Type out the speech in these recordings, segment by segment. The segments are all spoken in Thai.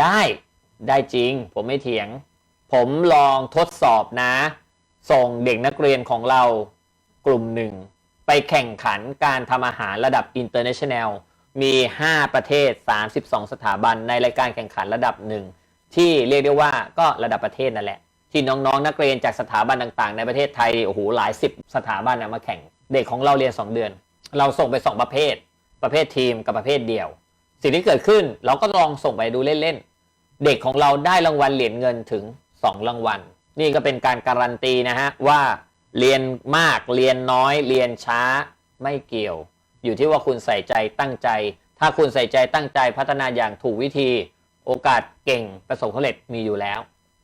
ได้ได้จริง ผมไม่เถียง ผมลองทดสอบนะ ส่งเด็กนักเรียนของเรากลุ่มหนึ่ง ไปแข่งขันการทำอาหารระดับ international มี 5 ประเทศ 32 สถาบันในรายการแข่งขันระดับหนึ่ง ที่เรียกได้ว่าก็ระดับประเทศนั่นแหละ ที่น้องๆนนักเรียนจากสถาบันต่างๆ ในประเทศไทยโอ้โหหลายสิบสถาบันนะมาแข่งเด็กของเราเรียน 2 เดือน เราส่งไป 2 ประเภท ประเภททีมกับประเภทเดี่ยว สิ่งที่เกิดขึ้นเราก็ลองส่งไปดูเล่นๆ เด็กของเราได้รางวัลเหรียญเงินถึง 2 รางวัล นี่ก็เป็นการการันตีนะฮะว่าเรียนมากเรียนน้อยเรียนช้าไม่เกี่ยว อยู่ที่ว่าคุณใส่ใจตั้งใจ ถ้าคุณใส่ใจตั้งใจพัฒนาอย่างถูกวิธี โอกาสเก่งประสบความสำเร็จมีอยู่แล้ว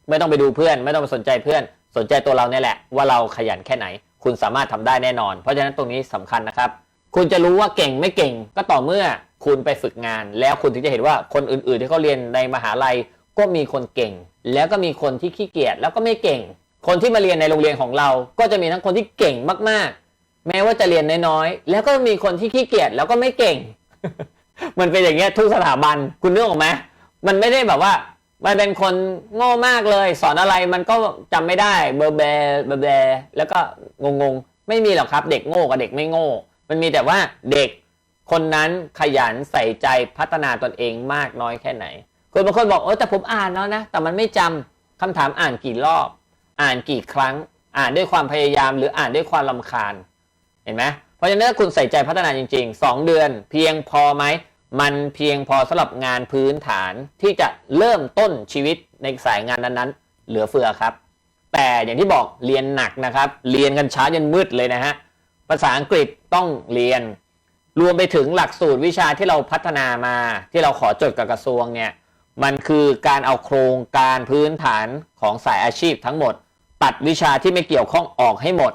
ไม่ต้องไปดูเพื่อน ไม่ต้องไปสนใจเพื่อน สนใจตัวเราเนี่ยแหละ ว่าเราขยันแค่ไหน คุณสามารถทำได้แน่นอน เพราะฉะนั้นตรงนี้สำคัญนะครับ คุณจะรู้ว่าเก่งไม่เก่งก็ต่อเมื่อ คุณไปฝึกงาน แล้วคุณถึงจะเห็นว่าคนอื่นๆ ที่เขาเรียนในมหาลัยก็มีคนเก่ง แล้วก็มีคนที่ขี้เกียจแล้วก็ไม่เก่ง คนที่มาเรียนในโรงเรียนของเรา ก็จะมีทั้งคนที่เก่งมากๆ แม้ว่าจะเรียนน้อยๆแล้วก็มีคนที่ขี้เกียจแล้วก็ไม่เก่ง มันเป็นอย่างเงี้ยทุกสถาบันคุณนึกออกไหมมันไม่ได้แบบว่ามันเป็นคนโง่มากเลย สอนอะไรมันก็จำไม่ได้เบอร์แบร์เบอร์แบร์แล้วก็งงๆไม่มีหรอกครับ เด็กโง่กับเด็กไม่โง่ มันมีแต่ว่าเด็ก คนนั้นขยันใส่ใจพัฒนาตนเองมากน้อยแค่ไหน คนบางคนบอกเออแต่ผมอ่านแล้วนะ แต่มันไม่จำคำถามอ่านกี่รอบ อ่านกี่ครั้ง อ่านด้วยความพยายามหรืออ่านด้วยความลำคาญ เห็นไหมเพราะฉะนั้นถ้าคุณใส่ใจพัฒนาจริง ๆ 2 เดือน เพียงพอไหม มันเพียงพอสำหรับงานพื้นฐานที่จะเริ่มต้นชีวิตในสายงานนั้นๆ เหลือเฟือครับ แต่อย่างที่บอกเรียนหนักนะครับ เรียนกันช้ายันมืดเลยนะฮะ ภาษาอังกฤษต้องเรียน รวมไปถึงหลักสูตรวิชาที่เราพัฒนามา ที่เราขอจดกับกระทรวงเนี่ยมันคือการเอาโครงการพื้นฐานของสายอาชีพทั้งหมด ตัดวิชาที่ไม่เกี่ยวข้องออกให้หมด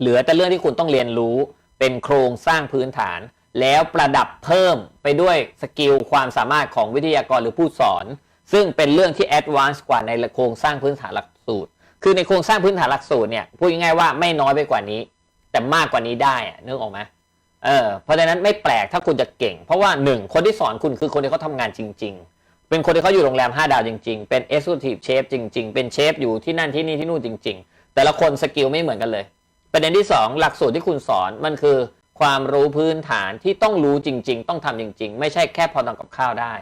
เหลือแต่เรื่องที่คุณต้องเรียนรู้เป็นโครงสร้างพื้นฐาน แล้วประดับเพิ่มไปด้วยสกิลความสามารถของวิทยากรหรือผู้สอน ซึ่งเป็นเรื่องที่แอดวานซ์กว่าในโครงสร้างพื้นฐานหลักสูตร คือในโครงสร้างพื้นฐานหลักสูตรเนี่ยพูดง่ายๆว่าไม่น้อยไปกว่านี้ แต่มากกว่านี้ได้นึกออกไหม เออเพราะฉะนั้นไม่แปลกถ้าคุณจะเก่ง เพราะว่าหนึ่งคนที่สอนคุณคือคนที่เขาทำงานจริง ๆ เป็นคนที่เขาอยู่โรงแรม 5 ดาวจริง ๆ เป็น Executive Chef จริง ๆ เป็นเชฟอยู่ที่นั่นที่นี่ที่นู่นจริง ๆ แต่ละคนสกิลไม่เหมือนกันเลย ประเด็นที่ 2 หลักสูตรที่คุณสอนมันคือ ความรู้พื้นฐานที่ต้องรู้จริง ๆ ต้องทำจริง ๆ ไม่ใช่แค่พอทำกับข้าวได้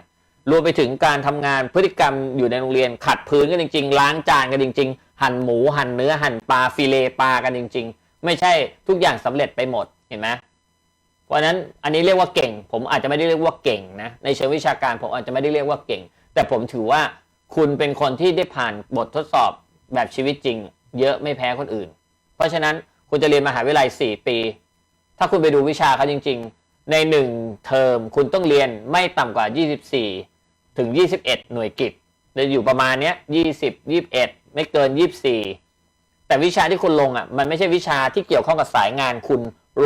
รวมไปถึงการทำงานพฤติกรรมอยู่ในโรงเรียนขัดพื้นกันจริง ๆ ล้างจานกันจริง ๆ หั่นหมูหั่นเนื้อหั่นปลาฟิเลปลากันจริง ๆ ไม่ใช่ทุกอย่างสำเร็จไปหมดเห็นไหม ราะนั้นอันนี้เรียกว่าเก่ง ผมอาจจะไม่ได้เรียกว่าเก่งนะในเชิงวิชาการผมอาจจะไม่ได้เรียกว่าเก่ง แต่ผมถือว่าคุณเป็นคนที่ได้ผ่านบททดสอบแบบชีวิตจริง เยอะไม่แพ้คนอื่น เพราะฉะนั้นคุณจะเรียนมหาวิทยาลัย 4 ปี ถ้าคุณไปดูวิชาเขาจริง ๆ ใน 1 เทอมคุณต้องเรียนไม่ต่ำกว่า 24 ถึง 21 หน่วยกิตจะอยู่ประมาณนี้ย20 21 ไม่เกิน 24 แต่วิชาที่คุณลงอะมันไม่ใช่วิชาที่เกี่ยวข้องกับสายงานคุณ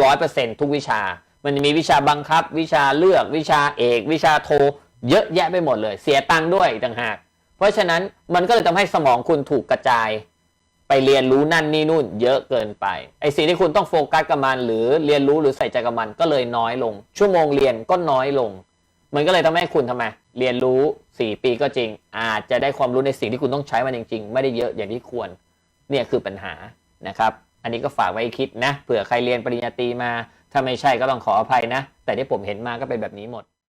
100%ทุกวิชา มันจะมีวิชาบังคับ วิชาเลือกวิชาเอก วิชาโท เยอะแยะไปหมดเลย เสียตังค์ด้วยต่างหาก เพราะฉะนั้นมันก็เลยทำให้สมองคุณถูกกระจาย ไปเรียนรู้นั่นนี่นู่น เยอะเกินไปไอ้สิ่งที่คุณต้องโฟกัสกับมันหรือเรียนรู้หรือใส่ใจกับมันก็เลยน้อยลง ชั่วโมงเรียนก็น้อยลง มันก็เลยทำให้คุณทำไมเรียนรู้ 4 ปีก็จริง อาจจะได้ความรู้ในสิ่งที่คุณต้องใช้มันจริง ๆ ไม่ได้เยอะอย่างที่ควรเนี่ยคือปัญหานะครับ อันนี้ก็ฝากไว้คิดนะเผื่อใครเรียนปริญญาตรีมา ถ้าไม่ใช่ก็ต้องขออภัยนะ แต่ที่ผมเห็นมาก็เป็นแบบนี้หมด